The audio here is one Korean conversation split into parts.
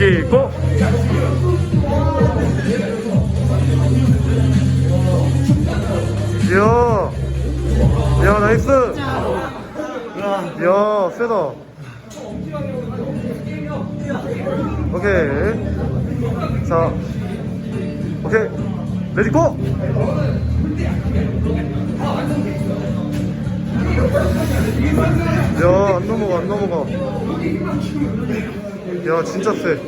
레디 고! 이야 야 나이스 이야 세다 오케이 자 오케이 레디 고! 야, 안 넘어가, 안 넘어가. 야, 진짜 세.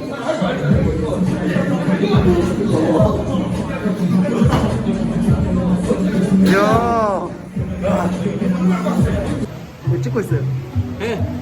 이야. 뭐 찍고 있어요? 해.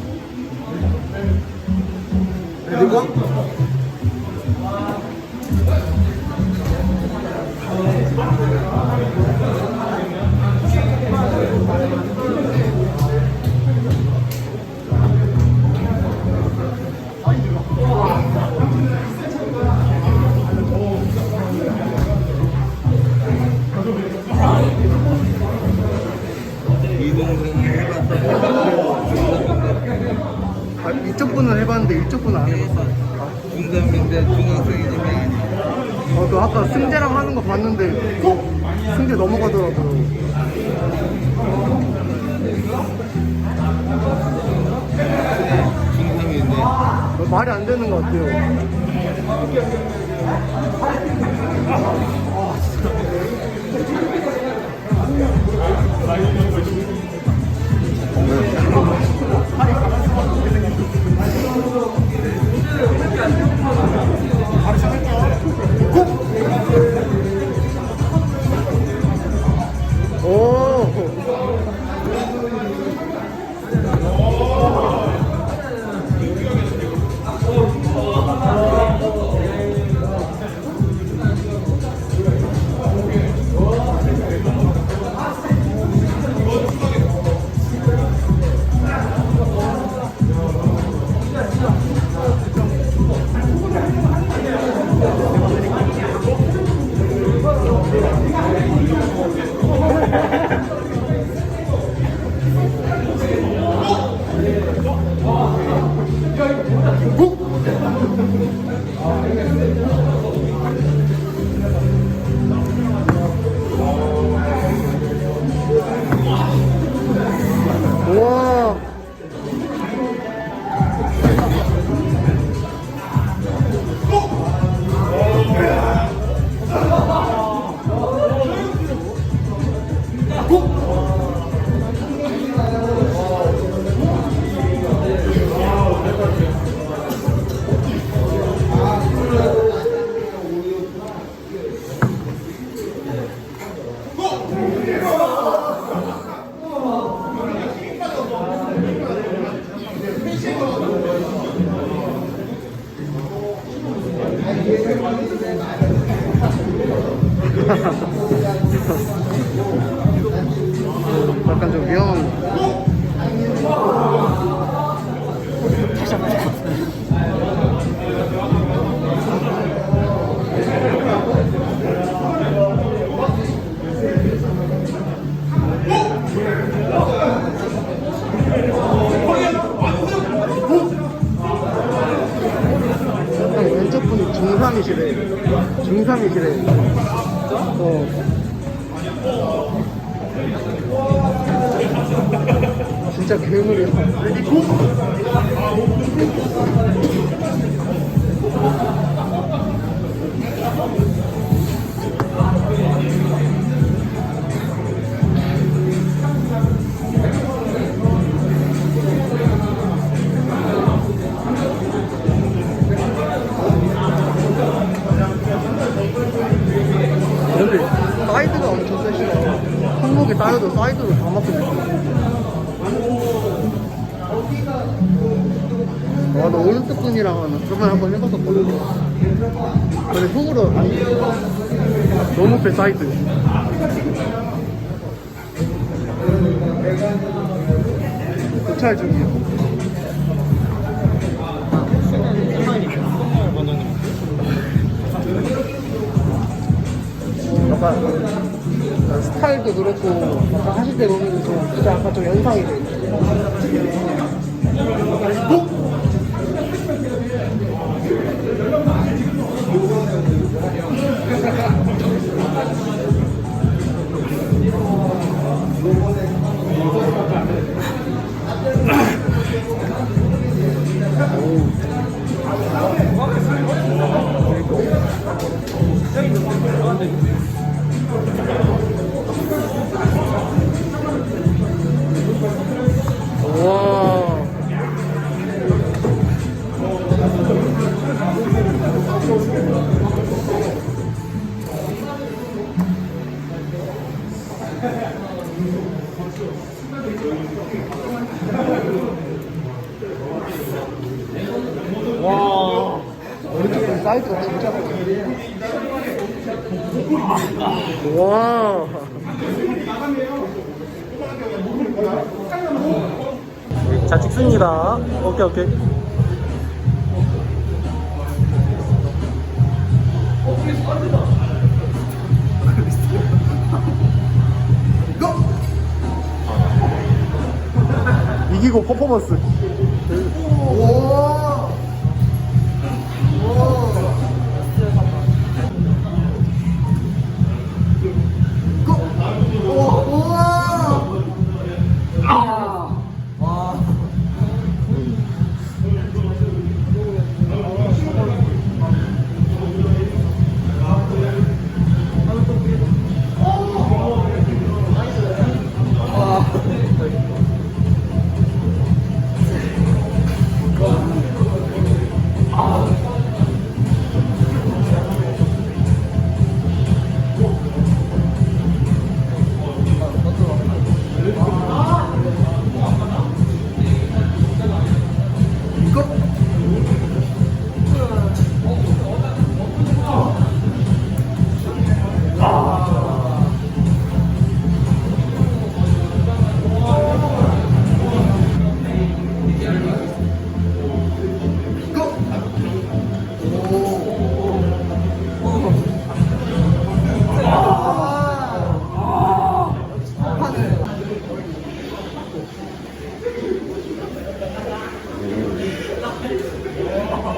아, 이쪽 분은 해봤는데 이쪽 분은 안 해봤어. 중삼인데 중학생이지만 아니야. 어, 너 아까 승재랑 하는 거 봤는데 어? 승재 넘어가더라고. 중삼인데. 어, 말이 안 되는 것 같아요. よし。 중3이시래. 중3이시래. 어. 진짜 괴물이야. 사이드로 다 맞고 있어. 와, 너 오른쪽 분이랑 하나. 그러면 한번 해봤었거든. 근데 속으로 안 돼. 너무 배 사이드. 도찰 중이야. 약간 스타일도 그렇고 아까 하실 때 보면 좀 진짜 아까 좀 연상이 돼. 사이즈가 진짜 커. 와. 자, 찍습니다. 오케이, 오케이. 이기고 퍼포먼스.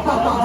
好好。